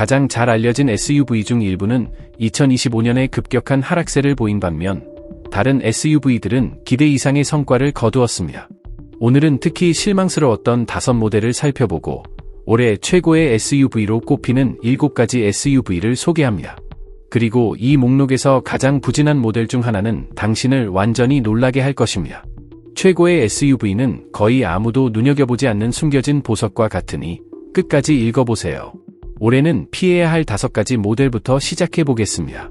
가장 잘 알려진 SUV 중 일부는 2025년에 급격한 하락세를 보인 반면 다른 SUV들은 기대 이상의 성과를 거두었습니다. 오늘은 특히 실망스러웠던 다섯 모델을 살펴보고 올해 최고의 SUV로 꼽히는 7가지 SUV를 소개합니다. 그리고 이 목록에서 가장 부진한 모델 중 하나는 당신을 완전히 놀라게 할 것입니다. 최고의 SUV는 거의 아무도 눈여겨보지 않는 숨겨진 보석과 같으니 끝까지 읽어보세요. 올해는 피해야 할 다섯 가지 모델부터 시작해 보겠습니다.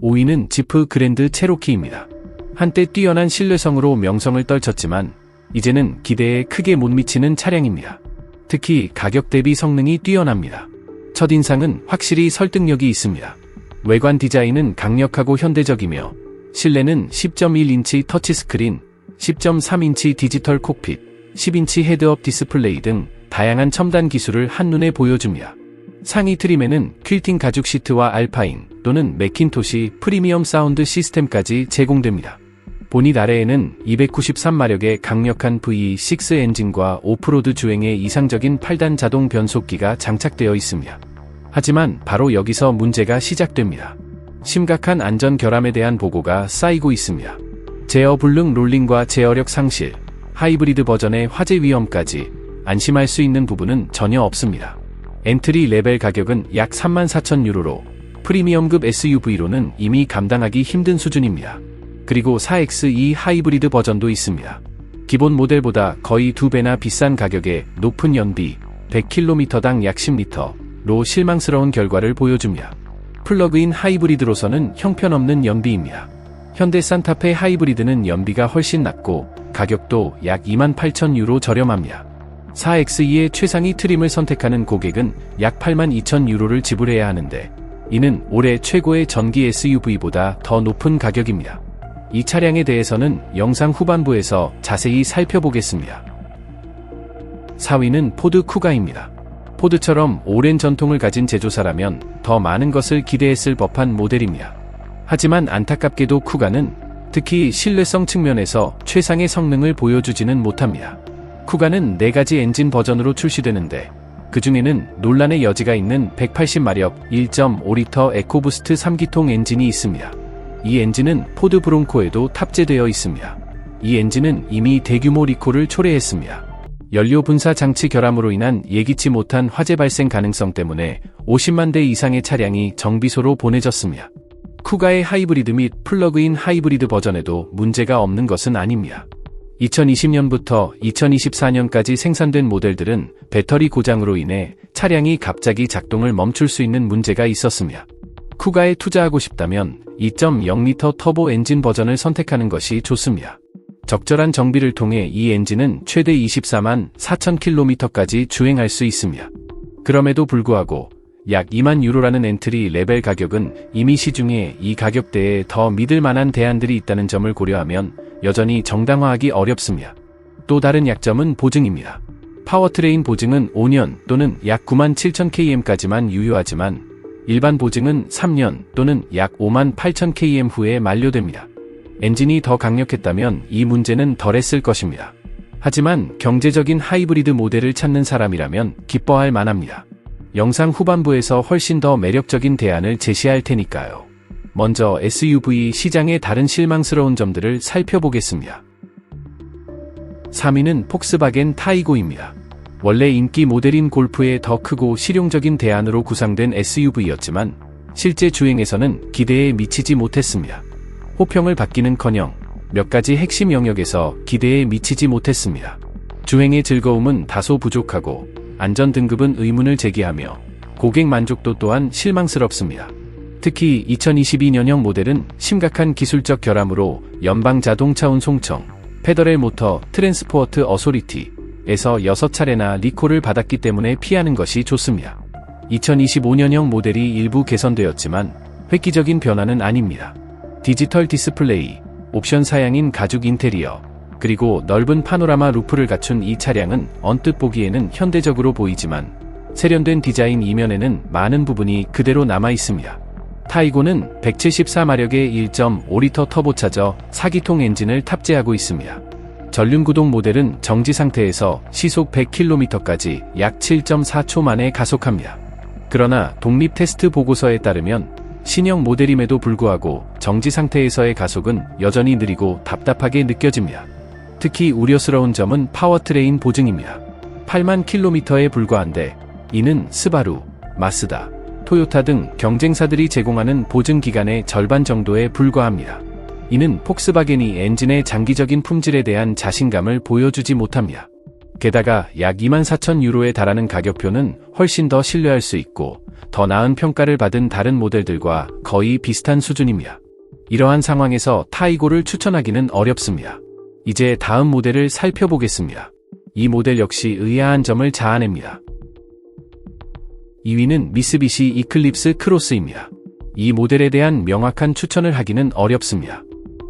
5위는 지프 그랜드 체로키입니다. 한때 뛰어난 신뢰성으로 명성을 떨쳤지만 이제는 기대에 크게 못 미치는 차량입니다. 특히 가격 대비 성능이 뛰어납니다. 첫인상은 확실히 설득력이 있습니다. 외관 디자인은 강력하고 현대적이며 실내는 10.1인치 터치스크린, 10.3인치 디지털 콕핏, 10인치 헤드업 디스플레이 등 다양한 첨단 기술을 한눈에 보여줍니다. 상위 트림에는 퀼팅 가죽 시트와 알파인 또는 맥킨토시 프리미엄 사운드 시스템까지 제공됩니다. 보닛 아래에는 293마력의 강력한 V6 엔진과 오프로드 주행에 이상적인 8단 자동 변속기가 장착되어 있습니다. 하지만 바로 여기서 문제가 시작됩니다. 심각한 안전 결함에 대한 보고가 쌓이고 있습니다. 제어 불능 롤링과 제어력 상실, 하이브리드 버전의 화재 위험까지 안심할 수 있는 부분은 전혀 없습니다. 엔트리 레벨 가격은 약 34,000 유로로 프리미엄급 SUV로는 이미 감당하기 힘든 수준입니다. 그리고 4X2 하이브리드 버전도 있습니다. 기본 모델보다 거의 두 배나 비싼 가격에 높은 연비, 100km당 약 10리터로 실망스러운 결과를 보여줍니다. 플러그인 하이브리드로서는 형편없는 연비입니다. 현대 산타페 하이브리드는 연비가 훨씬 낮고 가격도 약 28,000 유로 저렴합니다. 4X2의 최상위 트림을 선택하는 고객은 약 82,000유로를 지불해야 하는데 이는 올해 최고의 전기 SUV보다 더 높은 가격입니다. 이 차량에 대해서는 영상 후반부에서 자세히 살펴보겠습니다. 4위는 포드 쿠가입니다. 포드처럼 오랜 전통을 가진 제조사라면 더 많은 것을 기대했을 법한 모델입니다. 하지만 안타깝게도 쿠가는 특히 신뢰성 측면에서 최상의 성능을 보여주지는 못합니다. 쿠가는 4가지 엔진 버전으로 출시되는데 그 중에는 논란의 여지가 있는 180마력 1.5리터 에코부스트 3기통 엔진이 있습니다. 이 엔진은 포드 브론코에도 탑재되어 있습니다. 이 엔진은 이미 대규모 리콜을 초래했습니다. 연료 분사 장치 결함으로 인한 예기치 못한 화재 발생 가능성 때문에 50만 대 이상의 차량이 정비소로 보내졌습니다. 쿠가의 하이브리드 및 플러그인 하이브리드 버전에도 문제가 없는 것은 아닙니다. 2020년부터 2024년까지 생산된 모델들은 배터리 고장으로 인해 차량이 갑자기 작동을 멈출 수 있는 문제가 있었습니다. 쿠가에 투자하고 싶다면 2.0리터 터보 엔진 버전을 선택하는 것이 좋습니다. 적절한 정비를 통해 이 엔진은 최대 24만 4천 킬로미터까지 주행할 수 있습니다. 그럼에도 불구하고 약 2만 유로라는 엔트리 레벨 가격은 이미 시중에 이 가격대에 더 믿을 만한 대안들이 있다는 점을 고려하면 여전히 정당화하기 어렵습니다. 또 다른 약점은 보증입니다. 파워트레인 보증은 5년 또는 약 9만 7천 km까지만 유효하지만 일반 보증은 3년 또는 약 5만 8천 km 후에 만료됩니다. 엔진이 더 강력했다면 이 문제는 덜했을 것입니다. 하지만 경제적인 하이브리드 모델을 찾는 사람이라면 기뻐할 만합니다. 영상 후반부에서 훨씬 더 매력적인 대안을 제시할 테니까요. 먼저 SUV 시장의 다른 실망스러운 점들을 살펴보겠습니다. 3위는 폭스바겐 타이고입니다. 원래 인기 모델인 골프의 더 크고 실용적인 대안으로 구상된 SUV였지만 실제 주행에서는 기대에 미치지 못했습니다. 호평을 받기는커녕 몇 가지 핵심 영역에서 기대에 미치지 못했습니다. 주행의 즐거움은 다소 부족하고 안전 등급은 의문을 제기하며 고객 만족도 또한 실망스럽습니다. 특히 2022년형 모델은 심각한 기술적 결함으로 연방 자동차 운송청, 페더렐 모터 트랜스포어트 어소리티에서 6차례나 리콜을 받았기 때문에 피하는 것이 좋습니다. 2025년형 모델이 일부 개선되었지만 획기적인 변화는 아닙니다. 디지털 디스플레이, 옵션 사양인 가죽 인테리어, 그리고 넓은 파노라마 루프를 갖춘 이 차량은 언뜻 보기에는 현대적으로 보이지만 세련된 디자인 이면에는 많은 부분이 그대로 남아 있습니다. 타이고는 174마력의 1.5리터 터보차저 4기통 엔진을 탑재하고 있습니다. 전륜구동 모델은 정지 상태에서 시속 100km까지 약 7.4초 만에 가속합니다. 그러나 독립 테스트 보고서에 따르면 신형 모델임에도 불구하고 정지 상태에서의 가속은 여전히 느리고 답답하게 느껴집니다. 특히 우려스러운 점은 파워트레인 보증입니다. 8만 킬로미터에 불과한데 이는 스바루, 마스다, 토요타 등 경쟁사들이 제공하는 보증 기간의 절반 정도에 불과합니다. 이는 폭스바겐이 엔진의 장기적인 품질에 대한 자신감을 보여주지 못합니다. 게다가 약 2만 4천 유로에 달하는 가격표는 훨씬 더 신뢰할 수 있고 더 나은 평가를 받은 다른 모델들과 거의 비슷한 수준입니다. 이러한 상황에서 타이고를 추천하기는 어렵습니다. 이제 다음 모델을 살펴보겠습니다. 이 모델 역시 의아한 점을 자아냅니다. 2위는 미쓰비시 이클립스 크로스입니다. 이 모델에 대한 명확한 추천을 하기는 어렵습니다.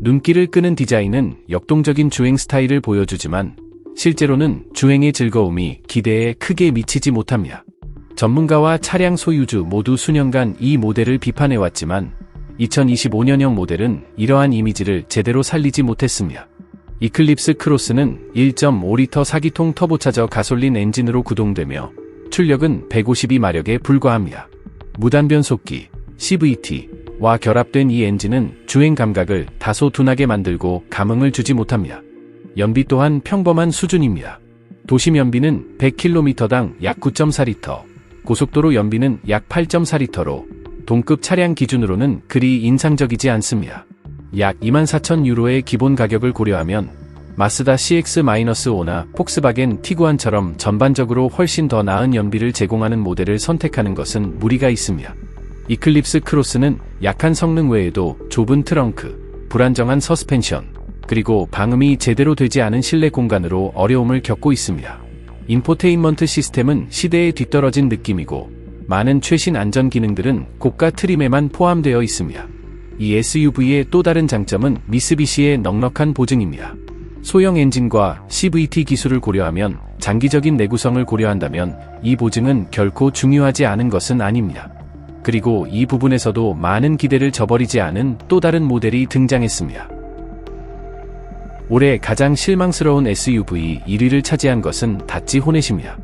눈길을 끄는 디자인은 역동적인 주행 스타일을 보여주지만 실제로는 주행의 즐거움이 기대에 크게 미치지 못합니다. 전문가와 차량 소유주 모두 수년간 이 모델을 비판해왔지만 2025년형 모델은 이러한 이미지를 제대로 살리지 못했습니다. 이클립스 크로스는 1.5리터 4기통 터보차저 가솔린 엔진으로 구동되며 출력은 152마력에 불과합니다. 무단 변속기, CVT와 결합된 이 엔진은 주행 감각을 다소 둔하게 만들고 감흥을 주지 못합니다. 연비 또한 평범한 수준입니다. 도심 연비는 100km당 약 9.4리터, 고속도로 연비는 약 8.4리터로 동급 차량 기준으로는 그리 인상적이지 않습니다. 약 24,000 유로의 기본 가격을 고려하면 마스다 CX-5나 폭스바겐 티구안처럼 전반적으로 훨씬 더 나은 연비를 제공하는 모델을 선택하는 것은 무리가 있습니다. 이클립스 크로스는 약한 성능 외에도 좁은 트렁크, 불안정한 서스펜션, 그리고 방음이 제대로 되지 않은 실내 공간으로 어려움을 겪고 있습니다. 인포테인먼트 시스템은 시대에 뒤떨어진 느낌이고 많은 최신 안전 기능들은 고가 트림에만 포함되어 있습니다. 이 SUV의 또 다른 장점은 미쓰비시의 넉넉한 보증입니다. 소형 엔진과 CVT 기술을 고려하면 장기적인 내구성을 고려한다면 이 보증은 결코 중요하지 않은 것은 아닙니다. 그리고 이 부분에서도 많은 기대를 저버리지 않은 또 다른 모델이 등장했습니다. 올해 가장 실망스러운 SUV 1위를 차지한 것은 다치 호넷입니다.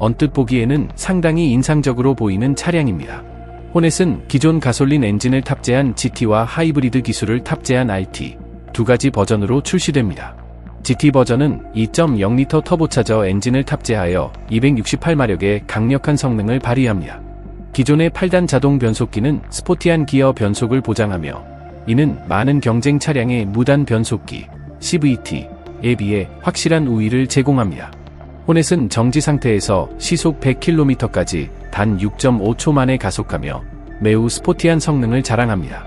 언뜻 보기에는 상당히 인상적으로 보이는 차량입니다. 호넷은 기존 가솔린 엔진을 탑재한 GT와 하이브리드 기술을 탑재한 RT 두 가지 버전으로 출시됩니다. GT 버전은 2.0L 터보차저 엔진을 탑재하여 268마력의 강력한 성능을 발휘합니다. 기존의 8단 자동 변속기는 스포티한 기어 변속을 보장하며 이는 많은 경쟁 차량의 무단 변속기, CVT에 비해 확실한 우위를 제공합니다. 호넷은 정지 상태에서 시속 100km까지 단 6.5초 만에 가속하며 매우 스포티한 성능을 자랑합니다.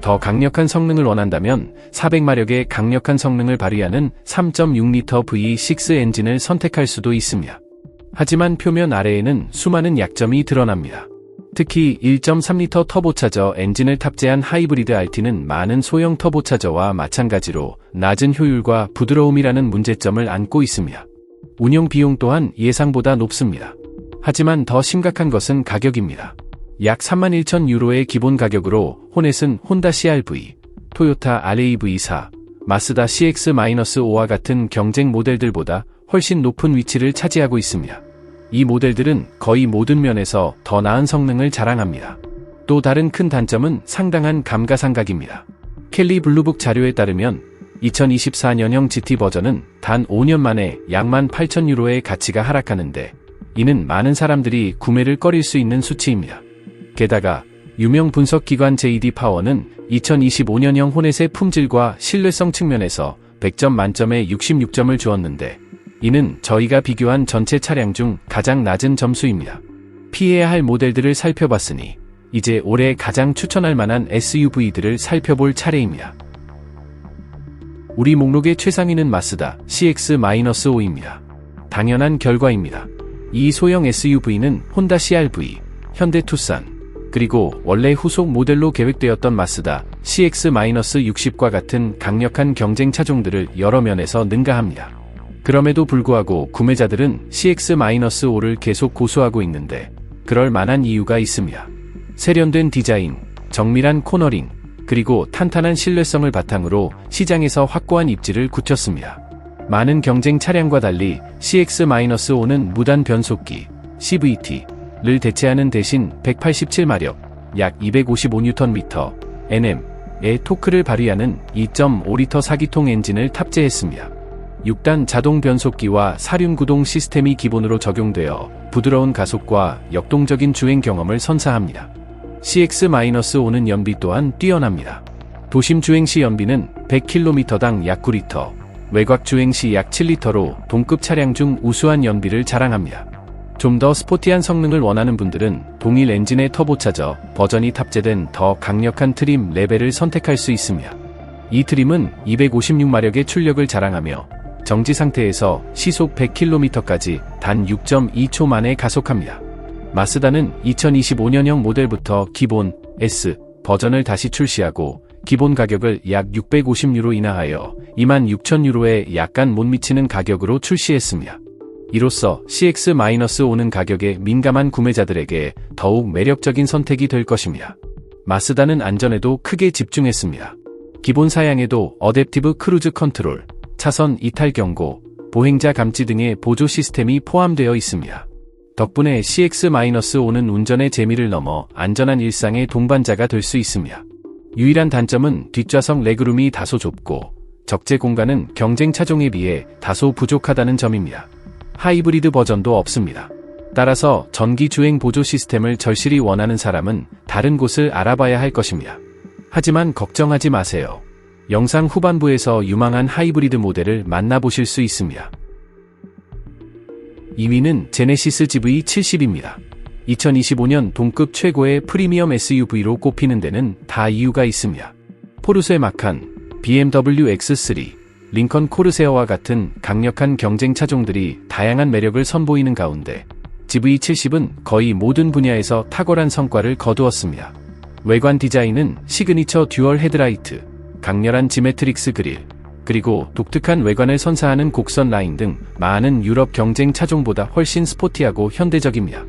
더 강력한 성능을 원한다면 400마력의 강력한 성능을 발휘하는 3.6L V6 엔진을 선택할 수도 있습니다. 하지만 표면 아래에는 수많은 약점이 드러납니다. 특히 1.3L 터보차저 엔진을 탑재한 하이브리드 RT는 많은 소형 터보차저와 마찬가지로 낮은 효율과 부드러움이라는 문제점을 안고 있습니다. 운영 비용 또한 예상보다 높습니다. 하지만 더 심각한 것은 가격입니다. 약 3만 1천 유로의 기본 가격으로 호넷은 혼다 CRV, 토요타 RAV4, 마스다 CX-5와 같은 경쟁 모델들보다 훨씬 높은 위치를 차지하고 있습니다. 이 모델들은 거의 모든 면에서 더 나은 성능을 자랑합니다. 또 다른 큰 단점은 상당한 감가상각입니다. 켈리 블루북 자료에 따르면 2024년형 GT 버전은 단 5년 만에 약만 8천 유로의 가치가 하락하는데 이는 많은 사람들이 구매를 꺼릴 수 있는 수치입니다. 게다가 유명 분석기관 JD 파워는 2025년형 호넷의 품질과 신뢰성 측면에서 100점 만점에 66점을 주었는데 이는 저희가 비교한 전체 차량 중 가장 낮은 점수입니다. 피해야 할 모델들을 살펴봤으니 이제 올해 가장 추천할 만한 SUV들을 살펴볼 차례입니다. 우리 목록의 최상위는 마스다 CX-5입니다. 당연한 결과입니다. 이 소형 SUV는 혼다 CRV, 현대 투싼, 그리고 원래 후속 모델로 계획되었던 마스다 CX-60과 같은 강력한 경쟁 차종들을 여러 면에서 능가합니다. 그럼에도 불구하고 구매자들은 CX-5를 계속 고수하고 있는데 그럴 만한 이유가 있습니다. 세련된 디자인, 정밀한 코너링, 그리고 탄탄한 신뢰성을 바탕으로 시장에서 확고한 입지를 굳혔습니다. 많은 경쟁 차량과 달리 CX-5는 무단 변속기, CVT를 대체하는 대신 187마력, 약 255Nm, NM의 토크를 발휘하는 2.5L 4기통 엔진을 탑재했습니다. 6단 자동 변속기와 사륜 구동 시스템이 기본으로 적용되어 부드러운 가속과 역동적인 주행 경험을 선사합니다. CX-5는 연비 또한 뛰어납니다. 도심 주행 시 연비는 100km당 약 9리터, 외곽 주행 시 약 7리터로 동급 차량 중 우수한 연비를 자랑합니다. 좀 더 스포티한 성능을 원하는 분들은 동일 엔진의 터보차저 버전이 탑재된 더 강력한 트림 레벨을 선택할 수 있습니다. 이 트림은 256마력의 출력을 자랑하며 정지 상태에서 시속 100km까지 단 6.2초 만에 가속합니다. 마스다는 2025년형 모델부터 기본 S 버전을 다시 출시하고 기본 가격을 약 650유로 인하하여 26,000유로에 약간 못 미치는 가격으로 출시했습니다. 이로써 CX-5는 가격에 민감한 구매자들에게 더욱 매력적인 선택이 될 것입니다. 마스다는 안전에도 크게 집중했습니다. 기본 사양에도 어댑티브 크루즈 컨트롤, 차선 이탈 경고, 보행자 감지 등의 보조 시스템이 포함되어 있습니다. 덕분에 CX-5는 운전의 재미를 넘어 안전한 일상의 동반자가 될 수 있습니다. 유일한 단점은 뒷좌석 레그룸이 다소 좁고 적재 공간은 경쟁 차종에 비해 다소 부족하다는 점입니다. 하이브리드 버전도 없습니다. 따라서 전기 주행 보조 시스템을 절실히 원하는 사람은 다른 곳을 알아봐야 할 것입니다. 하지만 걱정하지 마세요. 영상 후반부에서 유망한 하이브리드 모델을 만나보실 수 있습니다. 2위는 제네시스 GV70입니다. 2025년 동급 최고의 프리미엄 SUV로 꼽히는 데는 다 이유가 있습니다. 포르쉐 마칸, BMW X3, 링컨 코르세어와 같은 강력한 경쟁 차종들이 다양한 매력을 선보이는 가운데 GV70은 거의 모든 분야에서 탁월한 성과를 거두었습니다. 외관 디자인은 시그니처 듀얼 헤드라이트, 강렬한 지메트릭스 그릴, 그리고 독특한 외관을 선사하는 곡선 라인 등 많은 유럽 경쟁 차종보다 훨씬 스포티하고 현대적입니다.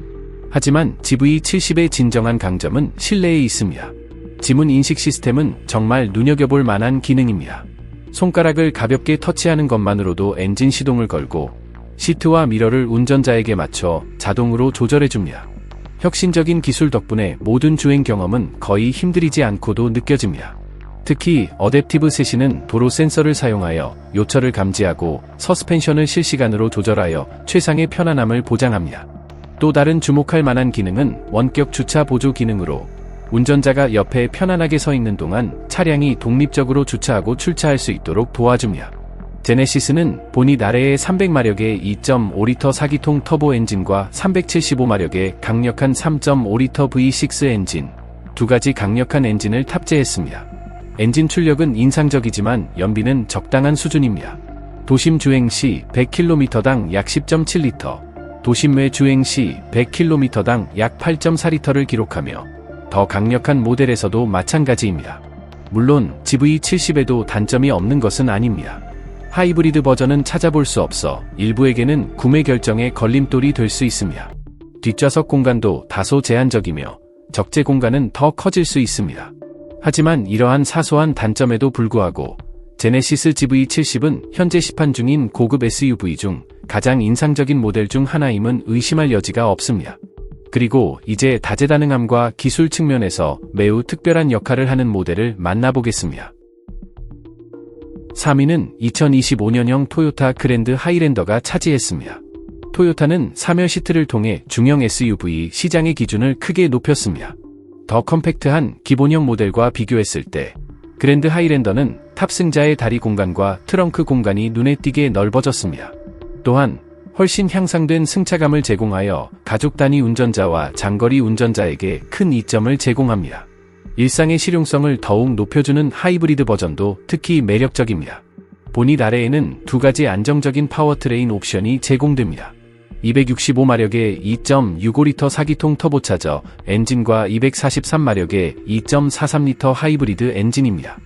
하지만 GV70의 진정한 강점은 실내에 있습니다. 지문 인식 시스템은 정말 눈여겨볼 만한 기능입니다. 손가락을 가볍게 터치하는 것만으로도 엔진 시동을 걸고 시트와 미러를 운전자에게 맞춰 자동으로 조절해줍니다. 혁신적인 기술 덕분에 모든 주행 경험은 거의 힘들이지 않고도 느껴집니다. 특히 어댑티브 세시는 도로 센서를 사용하여 요철을 감지하고 서스펜션을 실시간으로 조절하여 최상의 편안함을 보장합니다. 또 다른 주목할 만한 기능은 원격 주차 보조 기능으로 운전자가 옆에 편안하게 서 있는 동안 차량이 독립적으로 주차하고 출차할 수 있도록 도와줍니다. 제네시스는 본이 아래의 300마력의 2.5리터 4기통 터보 엔진과 375마력의 강력한 3.5리터 V6 엔진, 두 가지 강력한 엔진을 탑재했습니다. 엔진 출력은 인상적이지만 연비는 적당한 수준입니다. 도심 주행 시 100km당 약 10.7리터, 도심 외 주행 시 100km당 약 8.4리터를 기록하며 더 강력한 모델에서도 마찬가지입니다. 물론 GV70에도 단점이 없는 것은 아닙니다. 하이브리드 버전은 찾아볼 수 없어 일부에게는 구매 결정에 걸림돌이 될 수 있습니다. 뒷좌석 공간도 다소 제한적이며 적재 공간은 더 커질 수 있습니다. 하지만 이러한 사소한 단점에도 불구하고 제네시스 GV70은 현재 시판 중인 고급 SUV 중 가장 인상적인 모델 중 하나임은 의심할 여지가 없습니다. 그리고 이제 다재다능함과 기술 측면에서 매우 특별한 역할을 하는 모델을 만나보겠습니다. 3위는 2025년형 토요타 그랜드 하이랜더가 차지했습니다. 토요타는 3열 시트를 통해 중형 SUV 시장의 기준을 크게 높였습니다. 더 컴팩트한 기본형 모델과 비교했을 때 그랜드 하이랜더는 탑승자의 다리 공간과 트렁크 공간이 눈에 띄게 넓어졌습니다. 또한 훨씬 향상된 승차감을 제공하여 가족 단위 운전자와 장거리 운전자에게 큰 이점을 제공합니다. 일상의 실용성을 더욱 높여주는 하이브리드 버전도 특히 매력적입니다. 보닛 아래에는 두 가지 안정적인 파워트레인 옵션이 제공됩니다. 265마력의 2.65리터 4기통 터보차저 엔진과 243마력의 2.43리터 하이브리드 엔진입니다.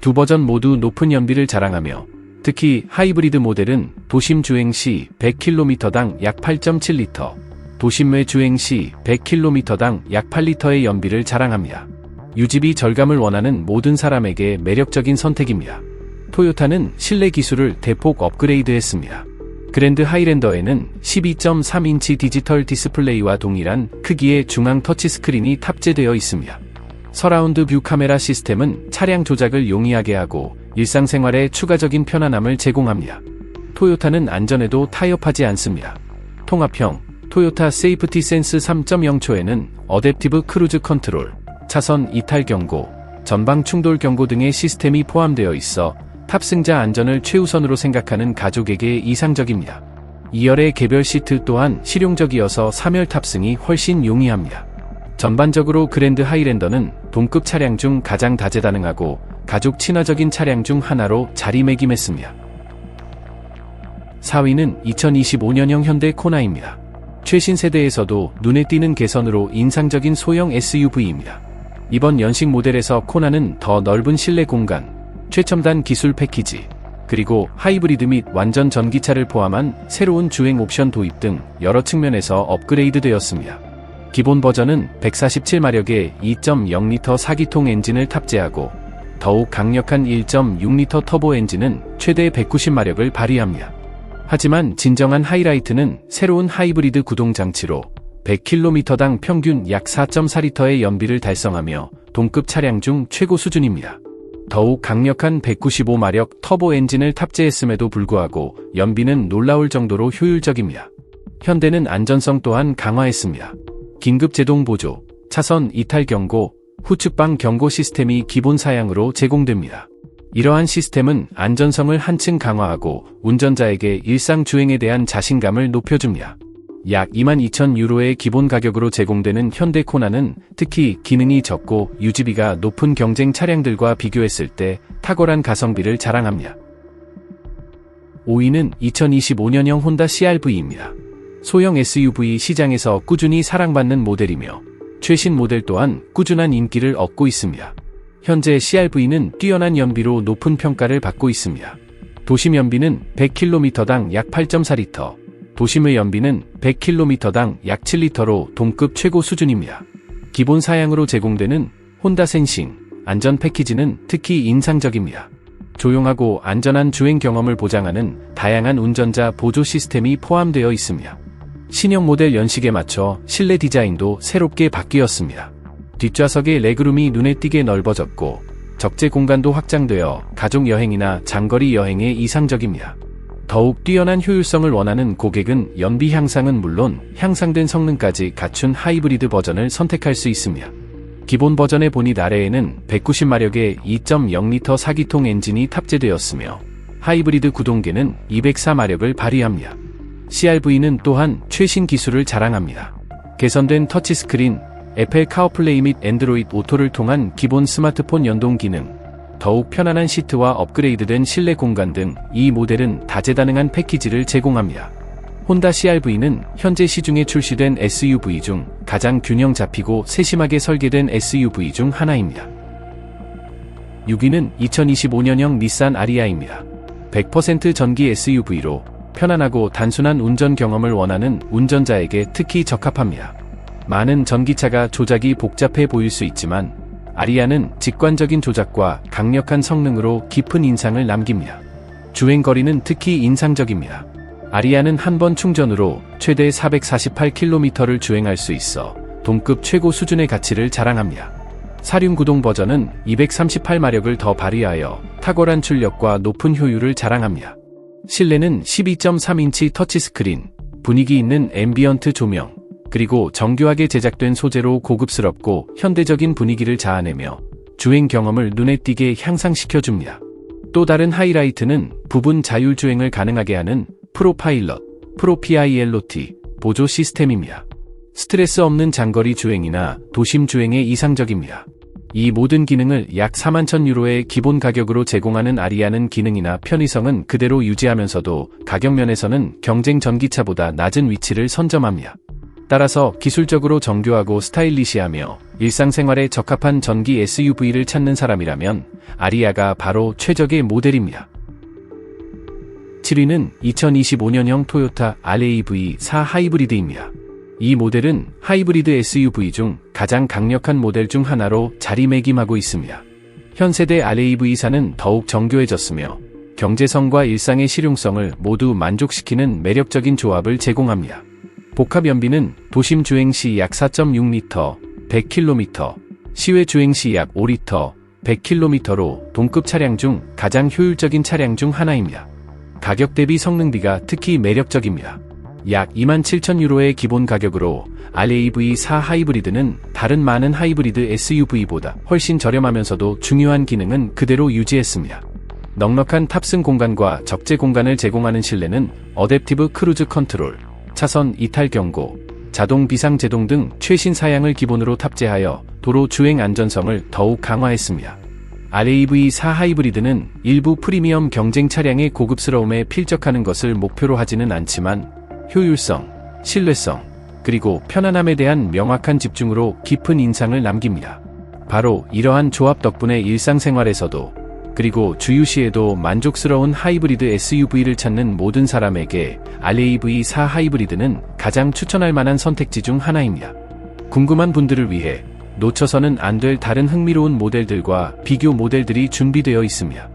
두 버전 모두 높은 연비를 자랑하며 특히 하이브리드 모델은 도심 주행 시 100km당 약 8.7리터, 도심 외 주행 시 100km당 약 8리터의 연비를 자랑합니다. 유지비 절감을 원하는 모든 사람에게 매력적인 선택입니다. 토요타는 실내 기술을 대폭 업그레이드했습니다. 그랜드 하이랜더에는 12.3인치 디지털 디스플레이와 동일한 크기의 중앙 터치 스크린이 탑재되어 있습니다. 서라운드 뷰 카메라 시스템은 차량 조작을 용이하게 하고 일상생활에 추가적인 편안함을 제공합니다. 토요타는 안전에도 타협하지 않습니다. 통합형 토요타 세이프티 센스 3.0초에는 어댑티브 크루즈 컨트롤, 차선 이탈 경고, 전방 충돌 경고 등의 시스템이 포함되어 있어 탑승자 안전을 최우선으로 생각하는 가족에게 이상적입니다. 2열의 개별 시트 또한 실용적이어서 3열 탑승이 훨씬 용이합니다. 전반적으로 그랜드 하이랜더는 동급 차량 중 가장 다재다능하고 가족 친화적인 차량 중 하나로 자리매김했습니다. 4위는 2025년형 현대 코나입니다. 최신 세대에서도 눈에 띄는 개선으로 인상적인 소형 SUV입니다. 이번 연식 모델에서 코나는 더 넓은 실내 공간, 최첨단 기술 패키지, 그리고 하이브리드 및 완전 전기차를 포함한 새로운 주행 옵션 도입 등 여러 측면에서 업그레이드 되었습니다. 기본 버전은 147마력의 2.0L 4기통 엔진을 탑재하고 더욱 강력한 1.6L 터보 엔진은 최대 190마력을 발휘합니다. 하지만 진정한 하이라이트는 새로운 하이브리드 구동 장치로 100km당 평균 약 4.4리터의 연비를 달성하며 동급 차량 중 최고 수준입니다. 더욱 강력한 195마력 터보 엔진을 탑재했음에도 불구하고 연비는 놀라울 정도로 효율적입니다. 현대는 안전성 또한 강화했습니다. 긴급 제동 보조, 차선 이탈 경고, 후측방 경고 시스템이 기본 사양으로 제공됩니다. 이러한 시스템은 안전성을 한층 강화하고 운전자에게 일상 주행에 대한 자신감을 높여줍니다. 약 22,000유로의 기본 가격으로 제공되는 현대 코나는 특히 기능이 적고 유지비가 높은 경쟁 차량들과 비교했을 때 탁월한 가성비를 자랑합니다. 5위는 2025년형 혼다 CRV입니다. 소형 SUV 시장에서 꾸준히 사랑받는 모델이며 최신 모델 또한 꾸준한 인기를 얻고 있습니다. 현재 CRV는 뛰어난 연비로 높은 평가를 받고 있습니다. 도심 연비는 100km당 약 8.4리터, 도심의 연비는 100km당 약 7리터로 동급 최고 수준입니다. 기본 사양으로 제공되는 혼다 센싱, 안전 패키지는 특히 인상적입니다. 조용하고 안전한 주행 경험을 보장하는 다양한 운전자 보조 시스템이 포함되어 있습니다. 신형 모델 연식에 맞춰 실내 디자인도 새롭게 바뀌었습니다. 뒷좌석의 레그룸이 눈에 띄게 넓어졌고 적재 공간도 확장되어 가족 여행이나 장거리 여행에 이상적입니다. 더욱 뛰어난 효율성을 원하는 고객은 연비 향상은 물론 향상된 성능까지 갖춘 하이브리드 버전을 선택할 수 있습니다. 기본 버전의 본닛 아래에는 190마력의 2.0L 4기통 엔진이 탑재되었으며 하이브리드 구동계는 204마력을 발휘합니다. CRV는 또한 최신 기술을 자랑합니다. 개선된 터치스크린, 애플 카우플레이 및 앤드로이드 오토를 통한 기본 스마트폰 연동 기능, 더욱 편안한 시트와 업그레이드된 실내 공간 등 이 모델은 다재다능한 패키지를 제공합니다. 혼다 CRV는 현재 시중에 출시된 SUV 중 가장 균형 잡히고 세심하게 설계된 SUV 중 하나입니다. 6위는 2025년형 닛산 아리아입니다. 100% 전기 SUV로 편안하고 단순한 운전 경험을 원하는 운전자에게 특히 적합합니다. 많은 전기차가 조작이 복잡해 보일 수 있지만 아리아는 직관적인 조작과 강력한 성능으로 깊은 인상을 남깁니다. 주행 거리는 특히 인상적입니다. 아리아는 한 번 충전으로 최대 448km를 주행할 수 있어 동급 최고 수준의 가치를 자랑합니다. 사륜 구동 버전은 238마력을 더 발휘하여 탁월한 출력과 높은 효율을 자랑합니다. 실내는 12.3인치 터치스크린, 분위기 있는 앰비언트 조명, 그리고 정교하게 제작된 소재로 고급스럽고 현대적인 분위기를 자아내며 주행 경험을 눈에 띄게 향상시켜줍니다. 또 다른 하이라이트는 부분 자율주행을 가능하게 하는 프로파일럿, 프로PILOT 보조 시스템입니다. 스트레스 없는 장거리 주행이나 도심 주행에 이상적입니다. 이 모든 기능을 약 4만 천 유로의 기본 가격으로 제공하는 아리아는 기능이나 편의성은 그대로 유지하면서도 가격 면에서는 경쟁 전기차보다 낮은 위치를 선점합니다. 따라서 기술적으로 정교하고 스타일리시하며 일상생활에 적합한 전기 SUV를 찾는 사람이라면 아리아가 바로 최적의 모델입니다. 7위는 2025년형 토요타 RAV4 하이브리드입니다. 이 모델은 하이브리드 SUV 중 가장 강력한 모델 중 하나로 자리매김하고 있습니다. 현 세대 RAV4는 더욱 정교해졌으며 경제성과 일상의 실용성을 모두 만족시키는 매력적인 조합을 제공합니다. 복합 연비는 도심 주행 시 약 4.6리터, 100km, 시외 주행 시 약 5리터, 100km로 동급 차량 중 가장 효율적인 차량 중 하나입니다. 가격 대비 성능비가 특히 매력적입니다. 약 27,000유로의 기본 가격으로 RAV4 하이브리드는 다른 많은 하이브리드 SUV보다 훨씬 저렴하면서도 중요한 기능은 그대로 유지했습니다. 넉넉한 탑승 공간과 적재 공간을 제공하는 실내는 어댑티브 크루즈 컨트롤, 차선 이탈 경고, 자동 비상 제동 등 최신 사양을 기본으로 탑재하여 도로 주행 안전성을 더욱 강화했습니다. RAV4 하이브리드는 일부 프리미엄 경쟁 차량의 고급스러움에 필적하는 것을 목표로 하지는 않지만 효율성, 신뢰성, 그리고 편안함에 대한 명확한 집중으로 깊은 인상을 남깁니다. 바로 이러한 조합 덕분에 일상생활에서도 그리고 주유시에도 만족스러운 하이브리드 SUV를 찾는 모든 사람에게 RAV4 하이브리드는 가장 추천할 만한 선택지 중 하나입니다. 궁금한 분들을 위해 놓쳐서는 안 될 다른 흥미로운 모델들과 비교 모델들이 준비되어 있습니다.